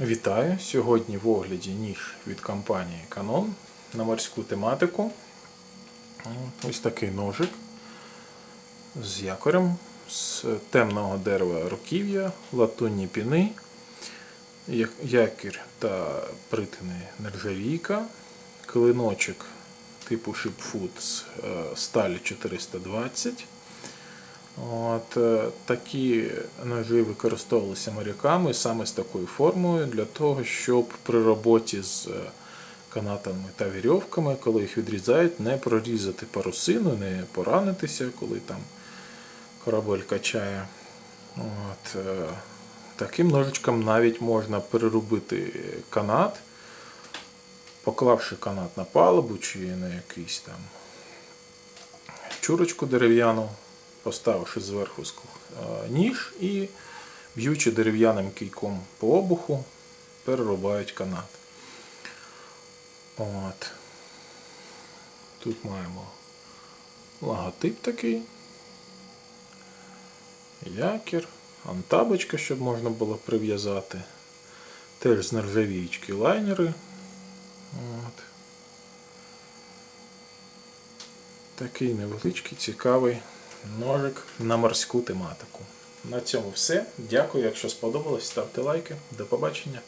Вітаю! Сьогодні в огляді ніж від компанії Canon на морську тематику. Ось такий ножик з якорем, з темного дерева руків'я, латунні піни, якір та притини нержавійка, клиночок типу Shipfoot з е, сталі 420. От, е, такі ножі використовувалися моряками саме з такою формою для того, щоб при роботі з е, канатами та вірьовками, коли їх відрізають, не прорізати парусину, не поранитися, коли там корабель качає. От, е, таким ножичком навіть можна переробити канат, поклавши канат на палубу чи на якийсь там чурочку дерев'яну, поставивши зверху е, ніж і б'ючи дерев'яним кийком по обуху, перерубають канат. От. Тут маємо логотип такий. Якір, антабочка, щоб можна було прив'язати. Теж з нержавіючки лайнери. От. Такий невеличкий, цікавий ножик на морську тематику. На цьому все. Дякую. Якщо сподобалось, ставте лайки. До побачення.